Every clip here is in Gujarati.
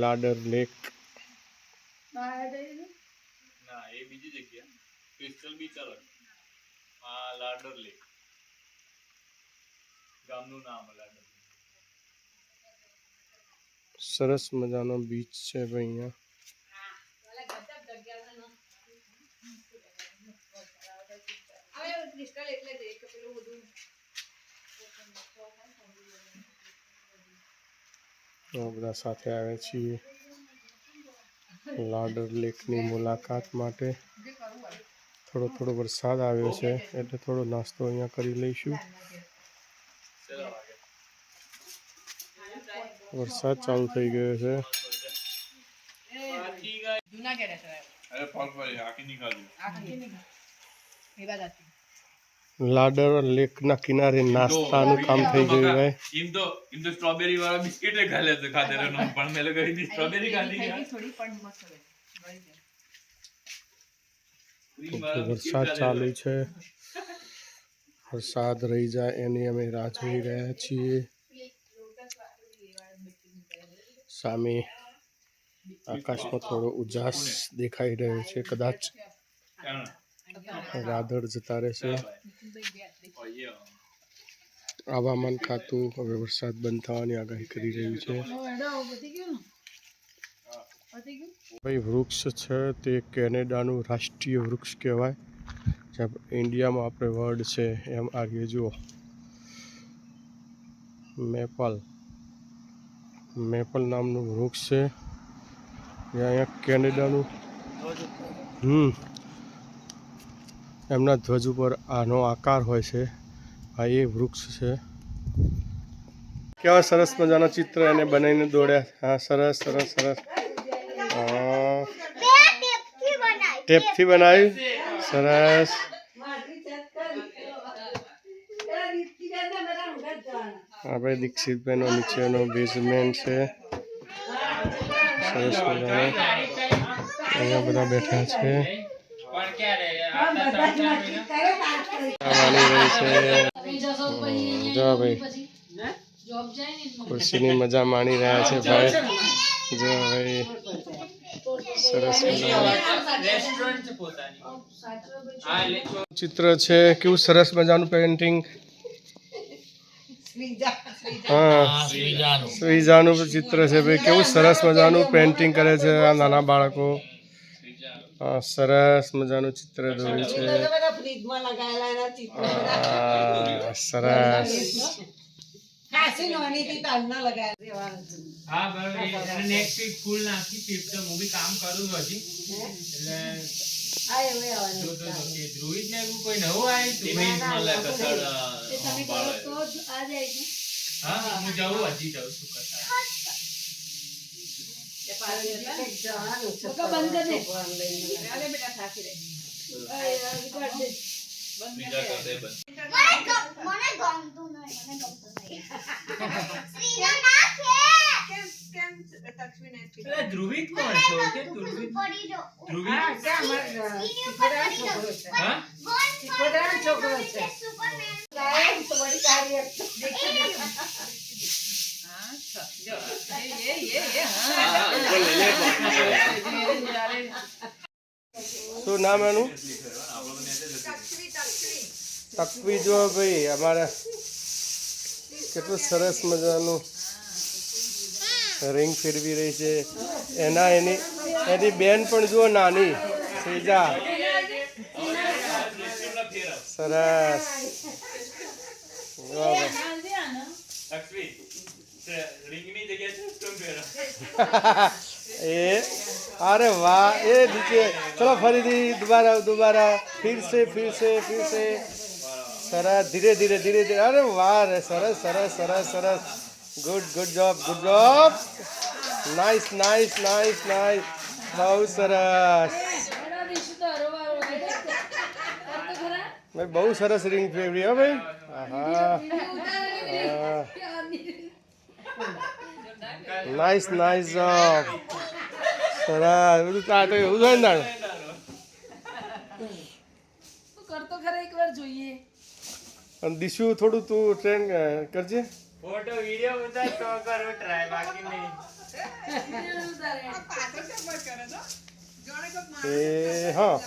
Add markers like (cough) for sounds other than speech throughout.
લાડર લેક ના એ બીજી જગ્યા. ક્રિસ્ટલ બીચ અલગ. આ લાડર લેક ગામનું નામ લાડર સરસ મજાનો બીચ છે ભાઈ અહીંયા. ક્રિસ્ટલ એટલે જ એક પેલું બધું. બધા સાથે આવ્યા છીએ. લાડર લેકની મુલાકાત માટે થોડો થોડો વરસાદ આવ્યો છે એટલે થોડો નાસ્તો અહીંયા કરી લઈશું. વરસાદ ચાલુ થઈ ગયો છે. અરે પગ પર આખી નીકાળ્યું આખી નહીં એ બાદ લાડર લેકના કિનારે નાસ્તાનું કામ થઈ ગયું હોય. એમ તો એમ તો સ્ટ્રોબેરી વાળા બિસ્કિટ ખાલે તો ખાતે રહેનો પણ મેં લોકો કીધી સ્ટ્રોબેરી ખાધી થોડી પણ મસ્ત રહે વરસાદ. ચાલુ છે. વરસાદ રહી જાય એની અમે રાહ જોઈ રહ્યા છીએ. સામે આકાશમાં થોડો ઉજાસ દેખાઈ રહ્યો છે કદાચ વાદળ જતા રહેશે. હવામાન ખાતું હવે વરસાદ બંધ થવાની આગાહી કરી રહ્યું છે. ભાઈ વૃક્ષ છે તે કેનેડાનું રાષ્ટ્રીય વૃક્ષ કહેવાય. જ્યાં ઇન્ડિયામાં આપણે વર્ડ છે એમ આગે જુઓ. મેપલ. મેપલ નામનું વૃક્ષ છે. જે અહીંયા કેનેડાનું. હમ. એમના ધ્વજ ઉપર આનો આકાર હોય છે. આ એ વૃક્ષ છે. કેવા સરસ મજાના ચિત્ર એને બનાવીને દોડ્યા. હા, સરસ સરસ સરસ. ટેપથી બનાવ્યું? સરસ. આપણે દીક્ષિતભાઈનો નીચેનો બેઝમેન્ટ છે. સરસ મજાનો. અહીંયા બધા બેઠા છે. જો ભાઈ. ખુરશીની મજા માણી રહ્યા છે ભાઈ. જો ભાઈ. સરસ મજાનું. ચિત્ર છે. કેવું સરસ મજાનું પેઇન્ટિંગ. હા. શ્રીજાનું ચિત્ર છે ભાઈ. કેવું સરસ મજાનું પેઇન્ટિંગ કરે છે આ નાના બાળકો. સરસ મજાનું ચિત્ર દોર્યું છે. સરસ. હા જવું હજી. જઉં છું કસાય ધ્રુવિત કોણ છો? કે ધ્રુવિત. ધ્રુવિત? હા છોકરો છે. સુપરમેન શું નામ એનું? તકવી જો ભાઈ અમારે કેટલું સરસ મજાનું રિંગ ફેરવી રહી છે. એના એની એની બેન પણ જુઓ નાની શ્રીજા સરસ. રિંગની પહેરો. (laughs) એ અરે વાહ એ નીચે. ચલો ફરીથી દુબારા દુબારા. ફિર સે ફિર સે ફિર સે સરસ ધીરે ધીરે ધીરે ધીરે. અરે વાહ રે સરસ સરસ સરસ સરસ. Good good job good job nice nice nice nice બહુ સરસ. ભાઈ બહુ સરસ રિંગ ફેરવી હો ભાઈ. હા નાઇસ નાઇસ જોબ સરસ બધું આ તો એવું હોય ને. કરતો ખરા એક જોઈએ. અને દિશુ થોડું તું ટ્રેન કરજે. ફોટો વિડિયો બધા તો કરો ટ્રાય બાકી નહીં. એ હા.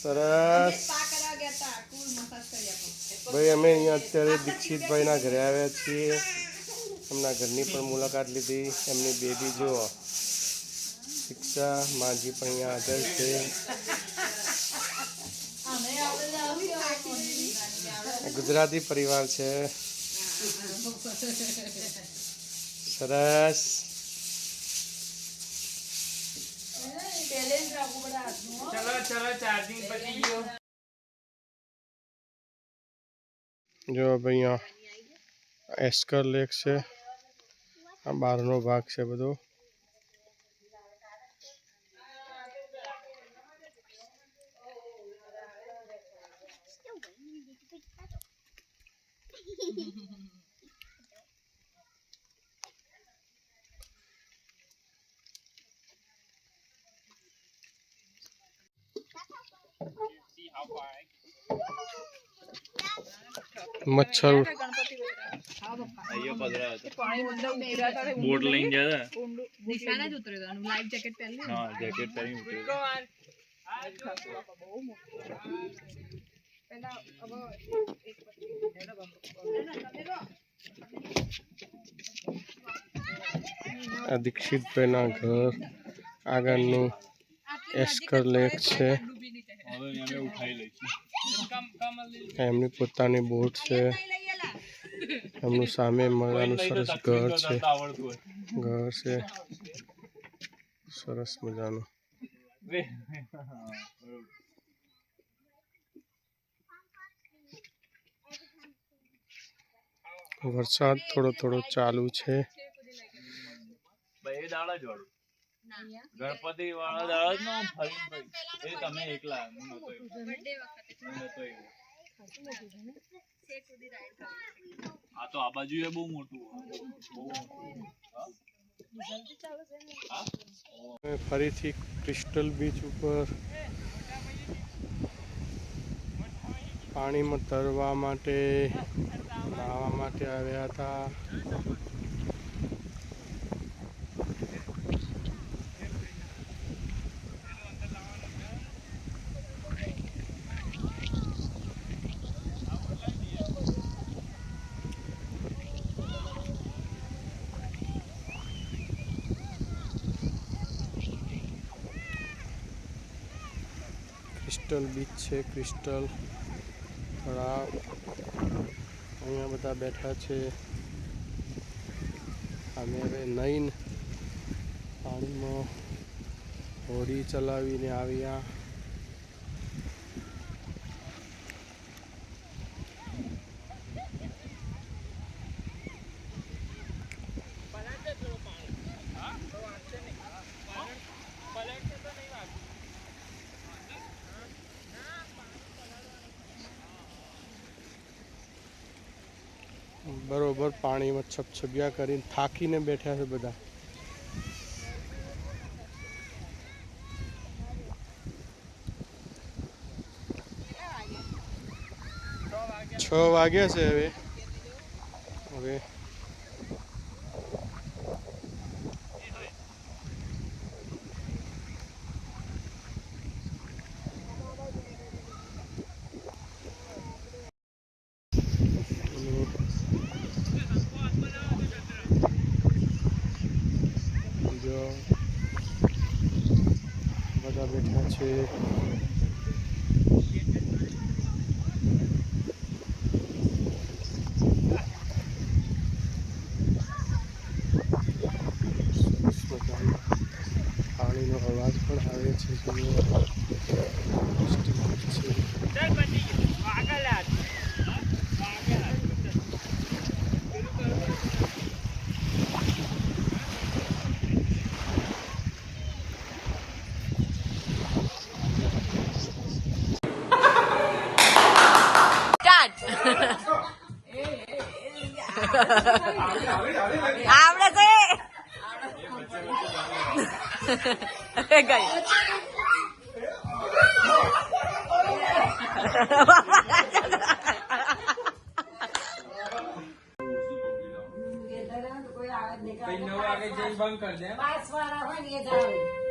સરસ. સ્પા કરાવવા ગયા હતા કુલ મસાજ કરી આપો ભાઈ અમે અહીંયા અત્યારે દીક્ષિતભાઈના ઘરે આવ્યા છીએ. એમના ઘરની પણ મુલાકાત લીધી એમની બેબી જુઓ. શિક્ષા માજી પણ અહીંયા હાજર છે. ગુજરાતી પરિવાર છે. સરસ. જો ભાઈ અહીંયા એસ્કર લેક છે. આ બહારનો ભાગ છે બધો. મચ્છર. બોટ લઈને ગયા હતા. નિશાના જ ઉતર્યો હતો. લાઈફ જેકેટ પહેરી હા જેકેટ પહેરી ઉતર્યો પેલા હવે આ દીક્ષિતભાઈના ઘર આગળનું એસ્કર લેક છે. એમની પોતાની બોટ છે. એમનું સામે મજાનું સરસ ઘર છે. ઘર છે. સરસ મજાનું. વરસાદ થોડો થોડો ચાલુ છે. ગણપતિ વાળા દાડા જ એ તમે એકલા આ તો આ બાજુ એ બહુ મોટું ફરીથી ક્રિસ્ટલ બીચ ઉપર પાણીમાં તરવા માટે નાહવા માટે આવ્યા હતા. ક્રિસ્ટલ બીચ છે ક્રિસ્ટલ. તળાવ અહીંયા બધા બેઠા છે. અમે હવે નઈન પાણીમાં હોડી ચલાવીને આવ્યા. બરોબર પાણીમાં છપછપિયા કરીને થાકીને બેઠા છે બધા. છ વાગ્યા છે હવે. હવે અને જો બધા બેઠા છે સરસ મજાનો પાણીનો અવાજ પણ આવે છે જુઓ. છે. આવડે છે? ગઈ. કઈ નવ વાગે જઈ બંધ કરી દે પાંચ વાર હોય ને એ જ આવે.